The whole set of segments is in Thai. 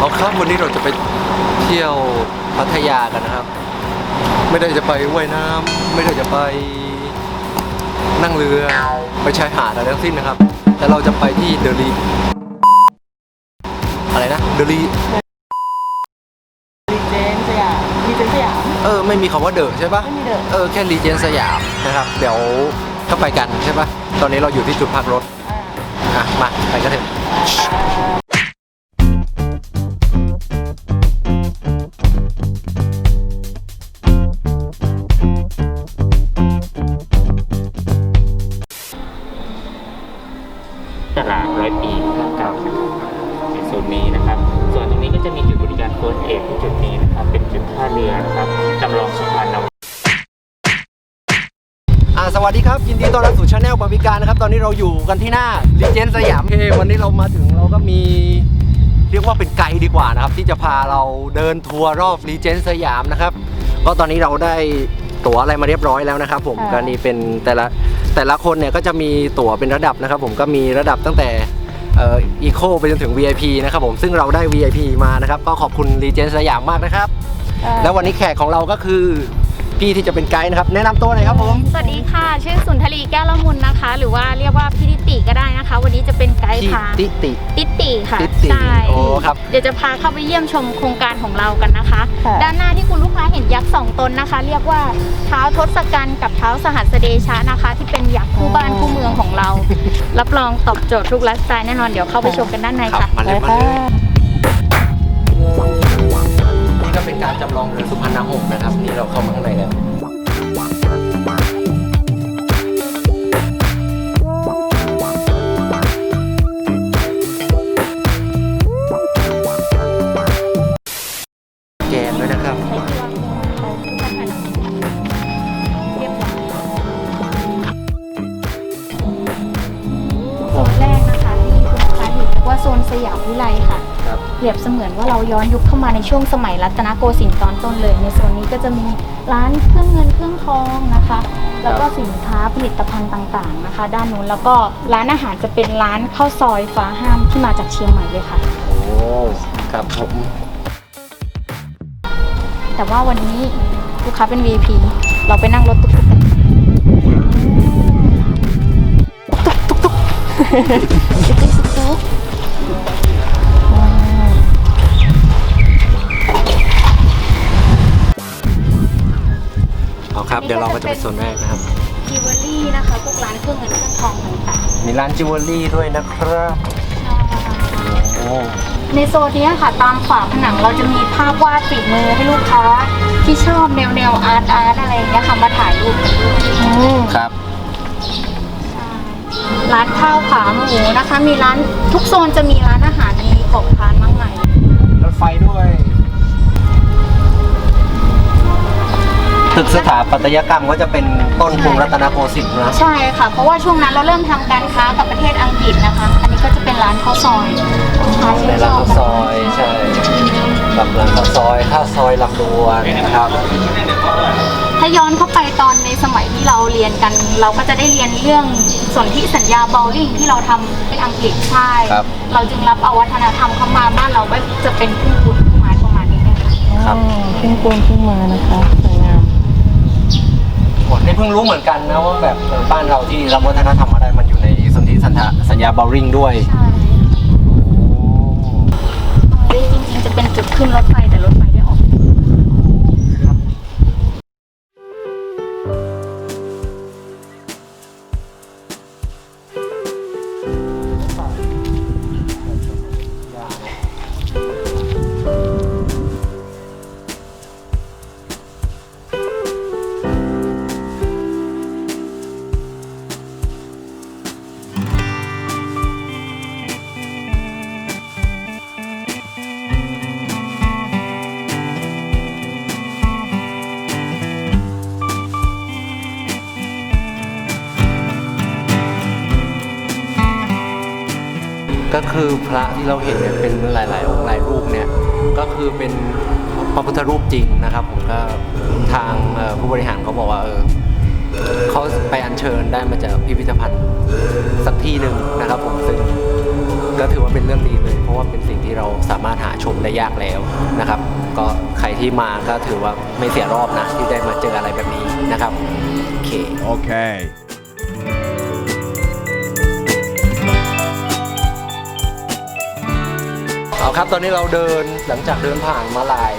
เอาครับวันนี้เราจะไปเที่ยวพัทยากันนะครับ ไม่ได้จะไปว่ายน้ำไม่ได้จะไปนั่งเรือไปชายหาดอะไรทั้งสิ้นนะครับ แต่เราจะไปที่เดลีอะไรนะเดลีรีเจนสยามรีเจนสยามเออไม่มีคำว่าเดอะใช่ปะไม่มีเดอะเออแค่รีเจนสยามนะครับ เดี๋ยวก็ไปกันใช่ปะตอนนี้เราอยู่ที่จุดพักรถอ่าอะมาไปกันเถอะ อยปีท่าเก่าในโซนนี้นะครับ ส่วนตรงนี้ก็จะมีจุดบริการเฟิร์สเอที่จุดนี้นะครับ เป็นจุดท่าเรือนะครับจำลองสะพานนาวอ่าสวัสดีครับ ยินดีต้อนรับสู่ชาแนลบาร์บีการนะครับ ตอนนี้เราอยู่กันที่หน้ารีเจนสยามเวันนี้เรามาถึงเราก็มี เรียกว่าเป็นไกด์ดีกว่านะครับ ที่จะพาเราเดินทัวร์รอบรีเจนสยามนะครับก็ตอนนี้เราได้ตั๋วอะไรมาเรียบร้อยแล้วนะครับผมก็นี่เป็นแต่ละแต่ละคนเนี่ยก็จะมีตั๋วเป็นระดับนะครับ ผมก็มีระดับตั้งแต่เอ่ออีโคไปจนถึง VIP นะครับผมซึ่งเราได้ VIP มานะครับ ก็ขอบคุณรีเจนสยามมากนะครับ แล้ววันนี้แขกของเราก็คือ พี่ที่จะเป็นไกด์นะครับ แนะนำตัวหน่อยครับผม สวัสดีค่ะ ชื่อสุนทรีแก้วละมุนนะคะ หรือว่าเรียกว่าพี่ติติก็ได้นะคะ วันนี้จะเป็นไกด์พี่พาติติ ติติค่ะติติใช่โอ้ครับ เดี๋ยวจะพาเข้าไปเยี่ยมชมโครงการของเรากันนะคะ ค่ะ ด้านหน้าที่คุณลูกค้าเห็นยักษ์สองตนนะคะ เรียกว่าเท้าทศกัณฐ์กับเท้าสหัสเดชะนะคะ ที่เป็นยักษ์คู่บ้านคู่เมืองของเรา รับรองตอบโจทย์ทุกไลฟ์สไตล์แน่นอนเดี๋ยวเข้าไปชมกันด้านในครับค่ะ มาเลยมาค่ะเลย เป็นการจำลองเรือสุพรรณหงส์นะครับ นี่เราเข้ามาข้างในแล้วแกนด้วยนะครับ โซนแรกนะคะที่คุณลูกค้าเห็นเรียกว่าโซนสยามวิไลค่ะ เปรียบเสมือนว่าเราย้อนยุคเข้ามาในช่วงสมัยรัตนโกสินทร์ตอนต้นเลย ในโซนนี้ก็จะมีร้านเครื่องเงินเครื่องทองนะคะ แล้วก็สินค้าผลิตภัณฑ์ต่างๆนะคะ ด้านนู้นแล้วก็ร้านอาหารจะเป็นร้านข้าวซอยฟ้าห้ามที่มาจากเชียงใหม่เลยค่ะ โอ้ครับผมแต่ว่าวันนี้ลูกค้าเป็น VIP เราไปนั่งรถตุ๊กๆกันตุ๊ก เอาครับ เดี๋ยวเราก็จะไปโซนแรกนะครับ จิวเวลรี่นะคะพวกร้านเครื่องเงินเครื่องทองต่างมีร้านจิวเวลรี่ด้วยนะครับๆโอ้ในโซนนี้ค่ะตามฝาผนังเราจะมีภาพวาดฝีมือให้ลูกค้า ที่ชอบแนวแนวอาร์ตอาร์ตอะไรอย่างเงี้ยค่ะมาถ่ายรูปกันด้วยครับ ร้านข้าวขาหมูนะคะ มีร้านทุกโซนจะมีร้านอาหารมีของทานมากมายรถไฟด้วย ตึกสถาปัตยกรรมก็จะเป็นต้นกรุงรัตนโกสินทร์นะใช่ค่ะ เพราะว่าช่วงนั้นเราเริ่มทำการค้ากับประเทศอังกฤษนะคะ อันนี้ก็จะเป็นร้านข้าวซอยลูกค้าในชื่นชร้านอบข้าวซอยใช่กับร้านข้าวซอยข้าวซอยลำดวนนะครับ ถ้าย้อนเข้าไปตอนในสมัยที่เราเรียนกัน เราก็จะได้เรียนเรื่องสนธิสัญญาเบลลิงที่เราทำเป็นอังกฤษใช่ครับ เราจึงรับเอาวัฒนธรรมเข้ามาบ้านเราก็จะเป็นผู้คุณผู้ไม้ประมาณนี้นะคะ ครับ ขึ้นปูนขึ้นมานะคะสวย งามผมนี่เพิ่งรู้เหมือนกันนะว่าแบบเออบ้านเราที่รับวัฒนธรรมอะไรมันอยู่ในสนธิสัญญาสัญญาบอลริงด้วย ใช่ตรงนี้จริงๆจะเป็นจุดขึ้นรถไฟ คือพระที่เราเห็นเนี่ยเป็นหลาย ๆ องค์หลายรูปเนี่ยก็คือเป็นพระพุทธรูปจริงนะครับ ผมก็ทางผู้บริหารเขาบอกว่าเออเขาไปอัญเชิญได้มาจากพิพิธภัณฑ์สักที่หนึ่งนะครับ ผมซึ่งก็ถือว่าเป็นเรื่องดีเลย เพราะว่าเป็นสิ่งที่เราสามารถหาชมได้ยากแล้วนะครับ ก็ใครที่มาก็ถือว่าไม่เสียรอบนะที่ได้มาเจออะไรแบบนี้นะครับโอเค Okay. เค รับ ตอนนี้เราเดินหลังจากเดินผ่านมาหลาย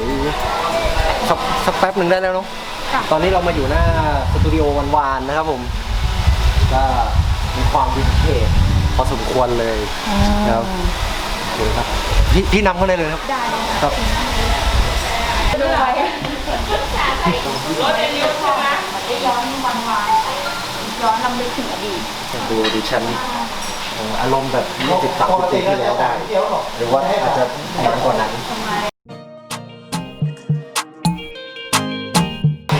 สักสักแป๊บหนึ่งได้แล้วเนาะค่ะตอนนี้เรามาอยู่หน้าสตูดิโอวันวานๆนะครับผมก็มีความวินเทจพอสมควรเลยนะครับโอเคครับพี่พี่นำเข้าได้เลยครับได้เลยค่ะครับดูไว้ย้อนวันวานย้อนลำลึกถึงอดีตดูดิฉันเอ่ออารมณ์แบบ20 30ปีที่แล้วได้ หรือว่าอาจจะแพงกว่านั้น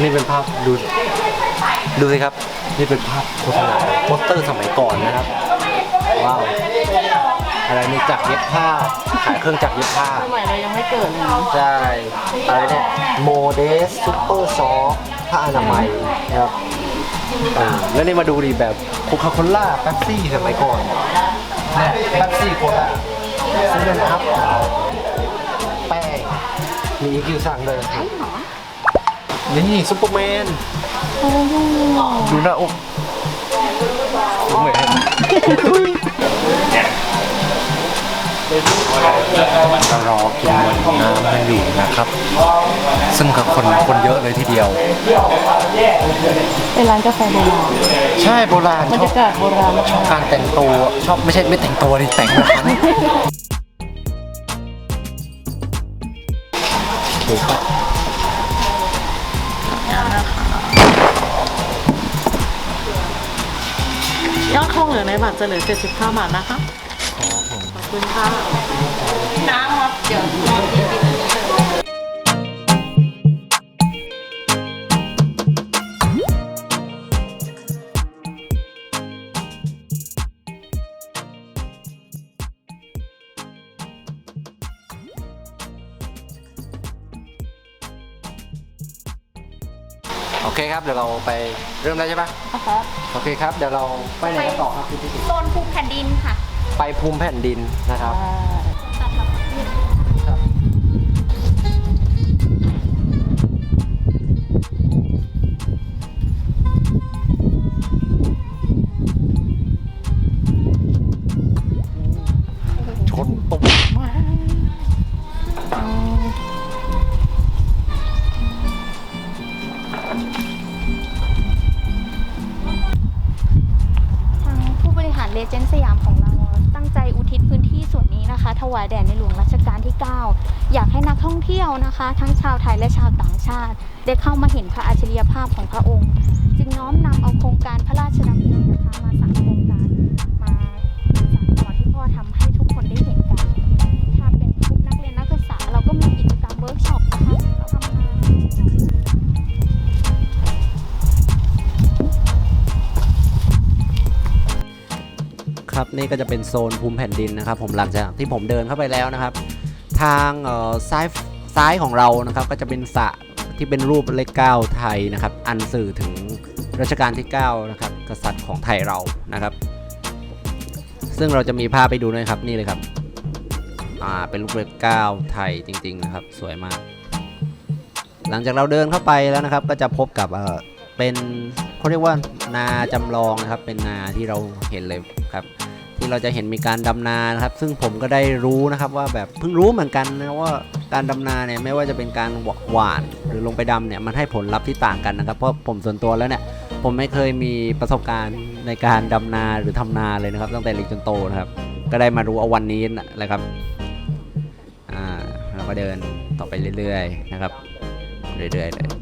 นี่เป็นภาพดูดูสิครับ นี่เป็นภาพโฆษณาโปสเตอร์สมัยก่อนนะครับ ว้าว อะไรนี่จักรเย็บผ้า ขายเครื่องจักรเย็บผ้า สมัยเรายังไม่เกิดเลยนะใช่ อะไรเนี่ยโมเดสซูเปอร์ซอฟผ้าอนามัยนะครับเออ แล้วนี่มาดูดิแบบโคคาโคล่าเป๊ปซี่สมัยก่อนเนี่ยเป๊ปซี่โคลาซีเว่นอัพแป้ง มีอีคิวสั่งเลยครับนี่ซุปเปอร์แมนดูหน้าอกเห มือนจะรอกินน้ำให้อยู่นะครับ ซึ่งกับคนคนเยอะเลยทีเดียว เป็นร้านกาแฟโบราณใช่โบราณบรชรอบยากาศโบราณชอบการแต่งตัวชอบไม่ใช่ไม่แต่งตัวดิแต่งแบบนั้นโอเคครับยอดทองเหลือในบัตรจะเหลือ 75 บาทนะคะขอบ คุณค่ะน้ำครับเดี๋ยวโอเคครับเดี๋ยวเราไปเริ่มได้ใช่ปะนะคะโอเคครับ เดี๋ยวเราไปไหนกันต่อครับพี่ติ๊กโซนภูแผ่นดินค่ะไป ภูมิแผ่นดินนะครับตัดแบบ ถวายแด่ในหลวงรัชกาลที่ 9 อยากให้นักท่องเที่ยวนะคะ ทั้งชาวไทยและชาวต่างชาติ ได้เข้ามาเห็นพระอัจฉริยภาพของพระองค์ จึงน้อมนำเอาโครงการพระราชดำรินะคะมาสานโครงการ ครับนี่ก็จะเป็นโซนภูมิแผ่นดินนะครับ ผมหลังจากที่ผมเดินเข้าไปแล้วนะครับ ทางซ้ายซ้ายของเรานะครับ ก็จะเป็นสระที่เป็นรูปเลขเก้าไทยนะครับ อันสื่อถึงรัชกาลที่9นะครับกษัตริย์ของไทยเรานะครับ ซึ่งเราจะมีภาพไปดูด้วยครับนี่เลยครับอ่าเป็นรูปเลขเก้าไทยจริง ๆ นะครับ สวยมาก หลังจากเราเดินเข้าไปแล้วนะครับ ก็จะพบกับเออเป็นเขาเรียกว่านาจำลองนะครับ เป็นนาที่เราเห็นเลยครับ ที่เราจะเห็นมีการดำนานะครับ ซึ่งผมก็ได้รู้นะครับว่าแบบเพิ่งรู้เหมือนกันนะว่าการดำนาเนี่ยไม่ว่าจะเป็นการหวานหรือลงไปดำเนี่ยมันให้ผลลัพธ์ที่ต่างกันนะครับ เพราะผมส่วนตัวแล้วเนี่ยผมไม่เคยมีประสบการณ์ในการดำนาหรือทำนาเลยนะครับ ตั้งแต่เล็กจนโตนะครับ ก็ได้มารู้เอาวันนี้แหละครับอ่าเราก็เดินต่อไปเรื่อยๆนะครับเรื่อยๆเลย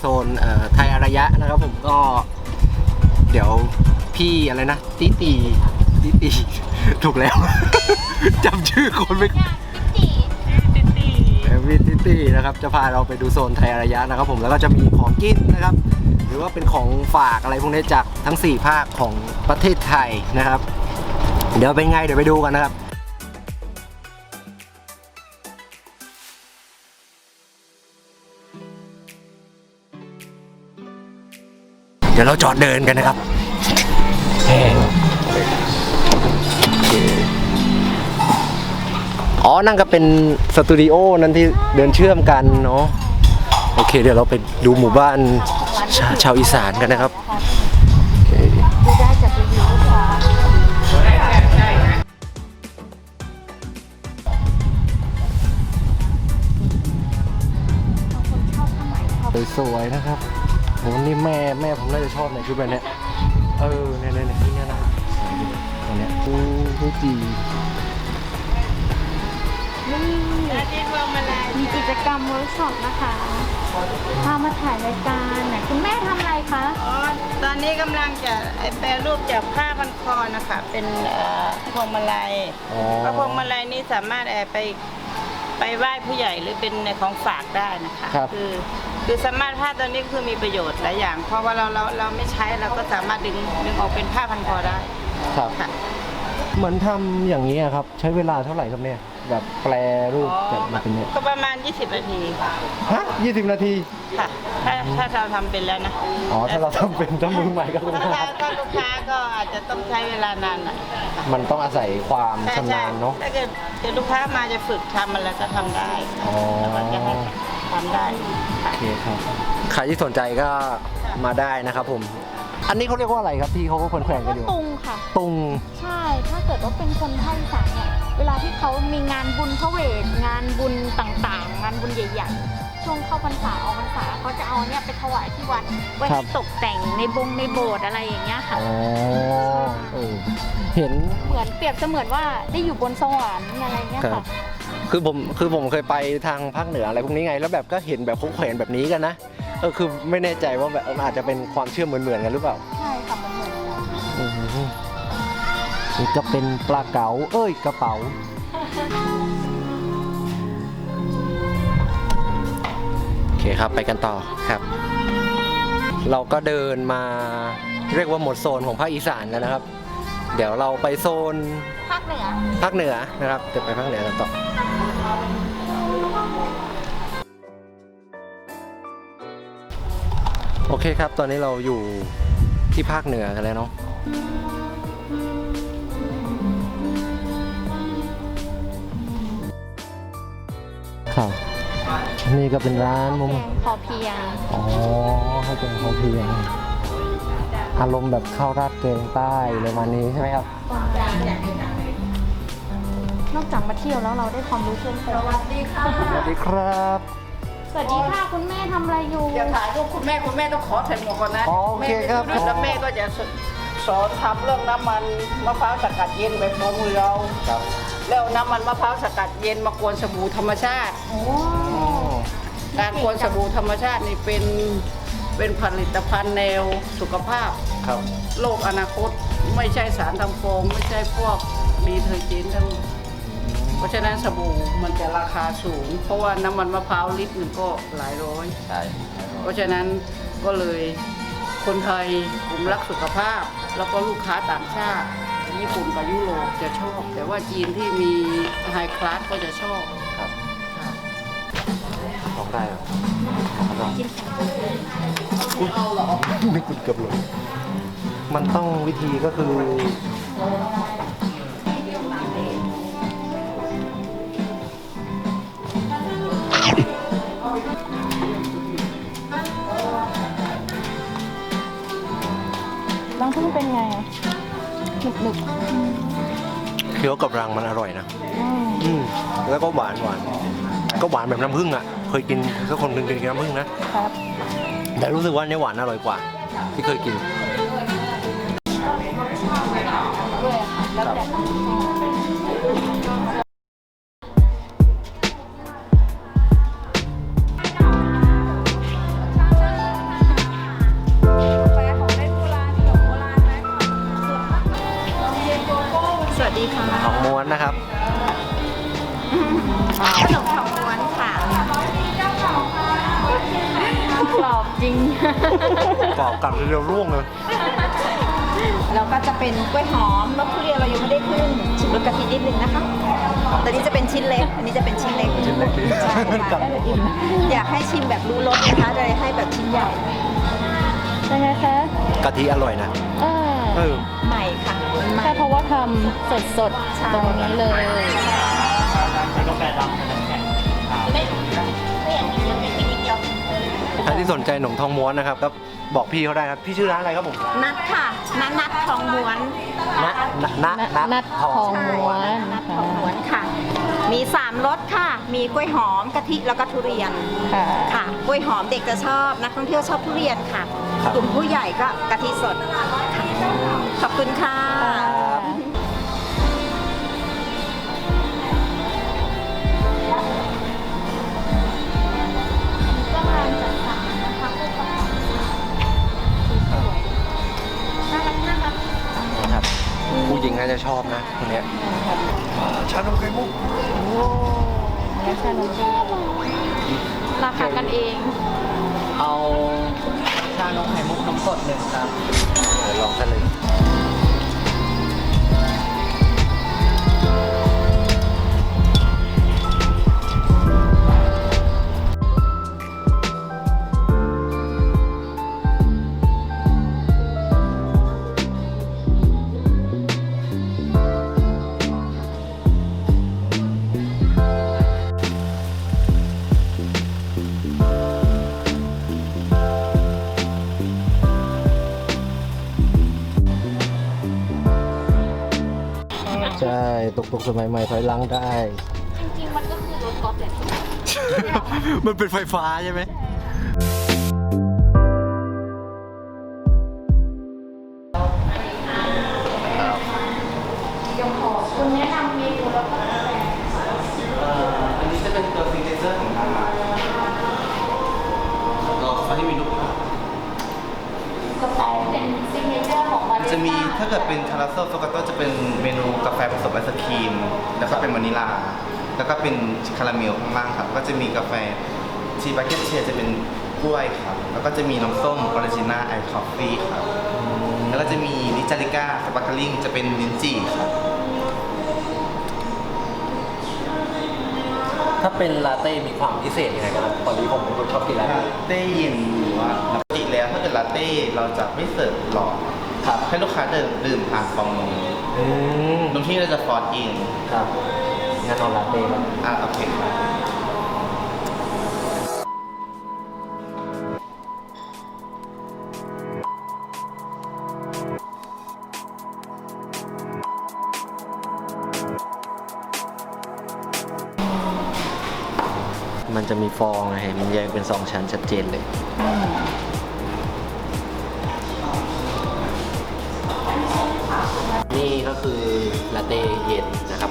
โซนเอ่อไทยอารยะนะครับผมก็ เดี๋ยวพี่อะไรนะตีตีตีตีถูกแล้ว จำชื่อคนไม่จีเออวีซิตี้นะครับจะพาเราไปดูโซนไทยอารยะนะครับ ผมแล้วก็จะมีของกินนะครับ หรือว่าเป็นของฝากอะไรพวกนี้จากทั้ง 4 ภาคของประเทศไทยนะครับ เดี๋ยวเป็นไงเดี๋ยวไปดูกันนะครับ ดี๋ยวเราจอดเดินกันนะครับอ๋อ นั่นก็เป็นสตูดิโอนั้นที่เดินเชื่อมกันเนาะ โอเค เดี๋ยวเราไปดูหมู่บ้านชาชาวอีสานกันนะครับโอเคดูได้จากรีวิวลูกค้าบางคนชอบผ้าไหมชอบสวยๆนะครับ โหนี่แม่แม่ผมน่าจะชอบในชุดแบบเนี้ยเออเนี่ยเนี่ยเนี่ยนี่เนี่ยนะตัวเนี้ยโอ้โหจีนี่มีกิจกรรมเวิร์กช็อปนะคะพามาถ่ายรายการไหนคุณแม่ทำอะไรคะ อ๋อ ตอนนี้กำลังจะแปรรูปจากผ้าพันคอนะคะ เป็นเอ่อพวงมาลัยอ๋อก็พวงมาลัยนี้สามารถแอบไปไปไหว้ผู้ใหญ่หรือเป็นในของฝากได้นะคะครับ อ คือสามารถผ้าตัวนี้คือมีประโยชน์หลายอย่าง เพราะว่าเราเราเราไม่ใช้เราก็สามารถดึงดึงออกเป็นผ้าพันคอได้ครับ ค่ะ เหมือนทำอย่างนี้อะครับ ใช้เวลาเท่าไหร่ครับเนี่ย แบบแปลรูปแบบมาเป็นเนี่ยก็ประมาณ 20 นาทีฮะยี่สิบนาทีค่ะถ้าถ้าเราทำเป็นแล้วนะอ๋อ ถ้าเราทำเป็นถ้ามือใหม่ก็คงถ้ายากถ้าลูกค้าก็อาจจะต้องใช้เวลานานหน่อยมันต้องอาศัยความใช่ชำใช่นาญเนาะ ถ้าเกิดเกิดลูกค้ามาจะฝึกทำมันแล้วก็ทำได้อ๋อแล้วก็จะให้ ทำได้ค่ะ โอเคครับใครที่สนใจก็มาได้นะครับผม อันนี้เขาเรียกว่าอะไรครับที่เขาก็แขวนๆกันอยู่ ตุงค่ะ ตุง ใช่ ถ้าเกิดว่าเป็นคนภาคอีสานเนี่ย เวลาที่เขามีงานบุญพระเวท งานบุญต่างๆ งานบุญใหญ่ๆ ช่วงเข้าพรรษาออกพรรษาเขาจะเอาเนี่ยไปถวายที่วัดไว้ครัให้บ ตกแต่งในบงในโบสถ์อะไรอย่างเงี้ยค่ะ อ๋อเออเห็น เหมือนเปรียบเสมือนว่าได้อยู่บนสวรรค์อะไรเงี้ยครัค่ะ บ คือผมคือผมเคยไปทางภาคเหนืออะไรพวกนี้ไง แล้วแบบก็เห็นแบบเขาแขวนแบบนี้กันนะเออคือไม่แน่ใจว่าแบบมันอาจจะเป็นความเชื่อเหมือนๆกันหรือเปล่าใช่ค่ะมันเหมือนกันอืมนี่จะเป็นปลาเก๋าเอ้ยกระเป๋า โอเคครับไปกันต่อครับ เราก็เดินมาเรียกว่าหมดโซนของภาคอีสานแล้วนะครับ เดี๋ยวเราไปโซนภาคเหนือภาคเหนือนะครับเดี๋ยวไปภาคเหนือกันต่อโอเคครับ ตอนนี้เราอยู่ที่ภาคเหนือกันแล้วเนาะครับนี่ก็เป็นร้านมุมแกงพอเพียงอ๋อข้าวแกงพอเพียง อารมณ์แบบข้าวราดแกงใต้เลยวันนี้ใช่ไหมครับ นอกจากมาเที่ยวแล้วเราได้ความรู้เพิ่มเติมสวัสดีค่ะสวัสดีครับ สวัสดีค่ะคุณแม่ทำอะไรอยู่อย่าถ่ายรูปคุณแม่คุณแม่ต้องขอใส่หมวกก่อนนะอ๋อโอเคครับ แม่แล้วแม่ก็จะสอนทำเรื่องน้ำมันมะพร้าวสกัดเย็นแบบของมือเรา ครับแล้วน้ำมันมะพร้าวสกัดเย็นมากวนสบู่ธรรมชาติ โอ้ การกวนสบู่ธรรมชาตินี่เป็น เป็นผลิตภัณฑ์แนวสุขภาพ ครับ โลกอนาคตไม่ใช่สารทำฟอง ไม่ใช่พวกดีเทอร์เจนต์ทั้งเพราะฉะนั้นสบู่มันจะราคาสูง เพราะว่าน้ำมันมะพร้าวลิตรหนึ่งก็หลายร้อย ใช่เพราะฉะนั้นก็เลยคนไทยกลุ่มรักสุขภาพ แล้วก็ลูกค้าต่างชาติ ญี่ปุ่นกับยุโรปจะชอบ แต่ว่าจีนที่มีไฮคลาสก็จะชอบครับค่ะลอง ได้เหรอลองกินแข็งไม่กุดเกือบหลงมันต้องวิธีก็คือบางทุ่งเป็นไงอะหนึบหนึบเคี้ยวกับรังมันอร่อยนะอืมอืม แล้วก็หวานหวาน ก็หวานแบบน้ำผึ้งอะ เคยกินสักคนหนึ่งกินน้ำผึ้งนะครับ แต่รู้สึกว่าเนี่ยหวานอร่อยกว่า ที่เคยกินด้วยค่ะแล้วแต่สวัสดีค่ะของม้วนนะครับขนมทอง จริง กรอบกัดเร็วๆร่วงเลย แล้วก็จะเป็นกล้วยหอมรสทุเรียนเรายังไม่ได้ขึ้นชิมรสกะทินิดนึงนะคะตอนนี้จะเป็นชิ้นเล็ก อันนี้จะเป็นชิ้นเล็กชิ้นเล็กดีใช่ค่ะอยากให้ชิมแบบรู้รสนะคะเลยให้แบบชิ้นใหญ่ยังไงคะกะทิอร่อยนะเออเออใหม่ค่ะใหม่ ใช่เพราะว่าทำสดสดๆตรงนี้เลย กาแฟดำ ครที่สนใจหนมทองม้วนนะครับก็บอกพี่เขาได้ครับพี่ชื่อร้านอะไรครับผมนัดค่ะนัดนัดทองม้วนนะนะนะนัดทองม้วนนัดทองม้วนค่ะ มีสามรสค่ะ มีกล้วยหอมกะทิแล้วก็ทุเรียนค่ะค่ะกล้วยหอมเด็กจะชอบนักท่องเที่ยวชอบทุเรียนค่ะ กลุ่มผู้ใหญ่ก็กะทิสดค่ะขอบคุณค่ะ หญิงน่าจะชอบนะคนเนี้ยอ่าชานมไข่มุกโอ้แล้วชานมจีราคากันเอง เอาชานมไข่มุกนมสดหนึ่งครับเดี๋ยวลองกันเลย ตุกตุกสมัยใหม่ถอยหลังได้ จริงๆ มันก็คือรถกอล์ฟแหละ มันเป็นไฟฟ้าใช่ไหมเดี๋ ถ้าเกิดเป็นคาราโซโซกาโตจะเป็นเมนูกาแฟผสมไอศครีม แล้วก็เป็นวานิลา แล้วก็เป็นคาราเมลข้างล่างครับ ก็จะมีกาแฟชีบาเกตเชียจะเป็นกล้วยครับ แล้วก็จะมีน้ำส้มออริจินาไอคอฟฟี่ครับ แล้วก็จะมีนิจาริก้าสปาร์คลิงจะเป็นลิ้นจี่ครับ ถ้าเป็นลาเต้มีความพิเศษยังไงครับตอนนี้ผมเป็นคนชอบกินลาลาเต้ เต้เย็นหรือว่า ให้ลูกค้าเดินดื่มผ่านฟองนมอืมนมที่เราจะฟอร์ดเองครับงั้นเอาลาเต้ครับอะโอเคครับมันจะมีฟองไงมันแยกเป็นสองชั้นชัดเจนเลย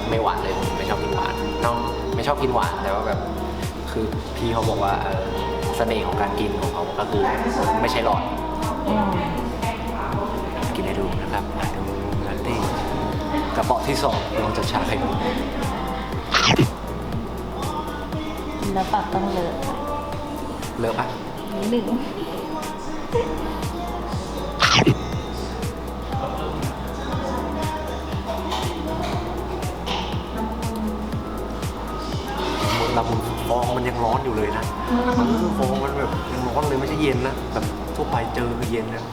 ไม่หวานเลยผมไม่ชอบกินหวานน้องไม่ชอบกินหวานแต่ว่าแบบคือพี่เขาบอกว่าเออเสน่ห์ของการกินของเขาก็คือไม่ใช่หลอดกินให้ดูนะครับมาดูลาเต้กระเป๋าที่สองลองจัดชาไข่มุกแล้วปากต้องเลอะเลิกปะนิดหนึ่ง มันยังร้อนอยู่เลยนะมันคือฟองมันแบบยังร้อนเลยไม่ใช่เย็นนะแบบทั่วไปเจอคือเย็นนะ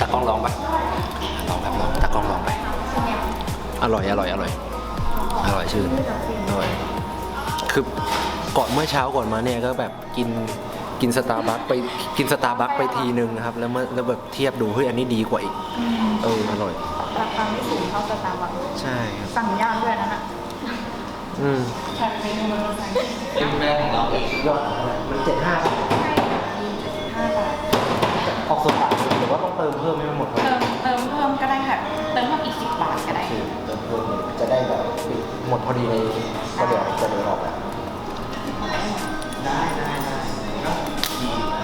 ตากล้องลองปะลองครับลองตากล้องลองไป อร่อยอร่อยอร่อยอร่อยชื่นอร่อยคือก่อนเมื่อเช้าก่อนมาเนี่ยก็แบบกินกินสตาร์บัคไปกินสตาร์บัคไปทีนึงนะครับ แล้วเมื่อแล้วแบบเทียบดูเฮ้ยอันนี้ดีกว่าอีก เอออร่อยราคาไม่สูงเท่าสตาร์บัคใช่ครับสั่งยากด้วยนะน่ะ อืมเป็นแบรนด์ของเราเองยอดมันเจ็ดห้าออกสดบาทหรือว่าต้องเติมเพิ่มให้มันหมดเลยเติมเติมเพิ่มก็ได้ค่ะ เติมเพิ่มอีกสิบบาทก็ได้เติมเพิ่มจะได้แบบหมดพอดีในก็เดี๋ยวจะเดินออกแล้วได้ได้ได้ก็ดีนะ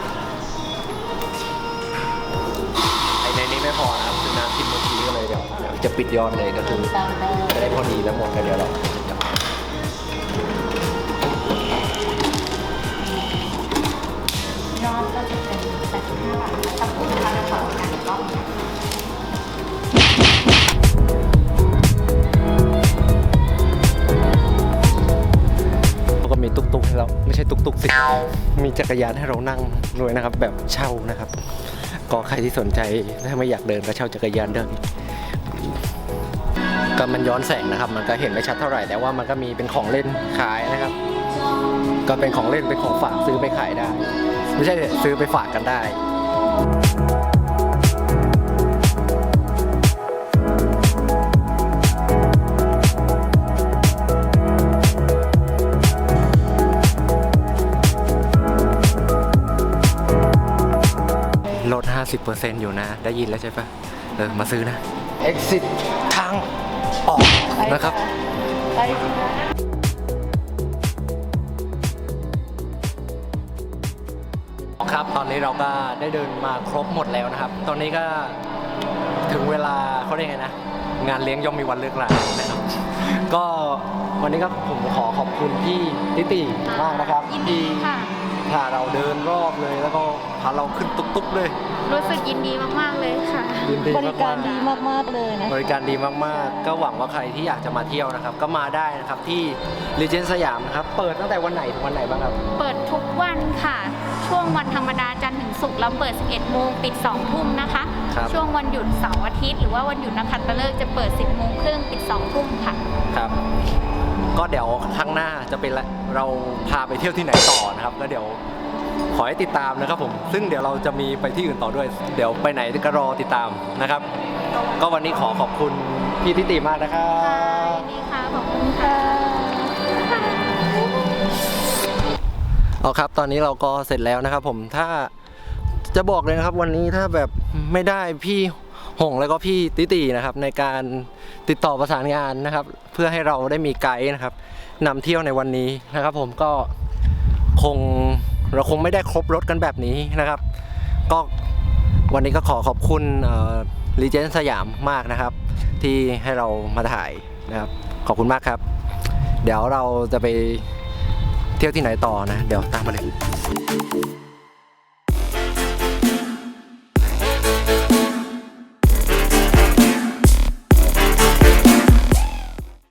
ไอในนี้ไม่พอนะครับคือน้ำกินเมื่อกี้ก็เลยเดี๋ยวเดี๋ยวจะปิดยอดเลยก็คือตามได้จะได้พอดีแล้วหมดกันเดี๋ยวเราจะ อดก็จะเป็น85บาทแล้วถ้าผมทานแล้วต่อกันอีกรอบหนึ่งแล้วก็มีตุ๊กตุ๊กให้เราไม่ใช่ตุ๊กตุ๊กสิ มีจักรยานให้เรานั่งด้วยนะครับ แบบเช่านะครับ ก็ใครที่สนใจถ้าไม่อยากเดินก็เช่าจักรยานเดินก็มันย้อนแสงนะครับ มันก็เห็นไม่ชัดเท่าไหร่แต่ว่ามันก็มีเป็นของเล่นขายนะครับ ก็เป็นของเล่นเป็นของฝากซื้อไปขายได้ ไม่ใช่ซื้อไปฝากกันได้ลด 50%อยู่นะ ได้ยินแล้วใช่ปะเออ มาซื้อนะ exit ทางออกนะครับ ไป อนนี้เราก็ได้เดินมาครบหมดแล้วนะครับ ตอนนี้ก็ถึงเวลาเขาเรียกไงนะ งานเลี้ยงย่อมมีวันเลิกลานะครับ ก็วันนี้ก็ผมขอขอบคุณพี่ติติมากนะครับยินดีค่ะ พาเราเดินรอบเลย แล้วก็พาเราขึ้นตุ๊กๆเลย รู้สึกยินดีมากๆเลยค่ะ ยินดีบริการดีมากมากๆเลยนะๆบริการดีมากๆ ก็หวังว่าใครที่อยากจะมาเที่ยวนะครับ ก็มาได้นะครับที่รีเจนสยามนะครับ เปิดตั้งแต่วันไหนถึงวันไหนบ้างครับ เปิดทุกวันค่ะ ช่วงวันธรรมดาจันทร์ถึงศุกร์เราเปิด 11 โมงปิด 2 ทุ่มนะคะ ครับ ช่วงวันหยุดเสาร์อาทิตย์ หรือว่าวันหยุดนักขัตฤกษ์จะเปิด 10 โมงครึ่งปิด 2 ทุ่มค่ะ ครับ ก็เดี๋ยวครั้งหน้าจะเป็นละเราพาไปเที่ยวที่ไหนต่อนะครับก็เดี๋ยวขอให้ติดตามนะครับผม ซึ่งเดี๋ยวเราจะมีไปที่อื่นต่อด้วย เดี๋ยวไปไหนก็รอติดตามนะครับ ก็วันนี้ขอขอบคุณพี่ทิติมากนะครับดีค่ะขอบคุณค่ะเอาครับ ตอนนี้เราก็เสร็จแล้วนะครับผมถ้าจะบอกเลยนะครับวันนี้ถ้าแบบไม่ได้พี่ หงแล้วก็พี่ติตินะครับในการติดต่อประสานงานนะครับ เพื่อให้เราได้มีไกด์นะครับนำเที่ยวในวันนี้นะครับ ผมก็คงเราคงไม่ได้ครบรถกันแบบนี้นะครับ ก็วันนี้ก็ขอขอบคุณรีเจนสยามมากนะครับ ที่ให้เรามาถ่ายนะครับ ขอบคุณมากครับ เดี๋ยวเราจะไปเที่ยวที่ไหนต่อนะ เดี๋ยวตามมาเลย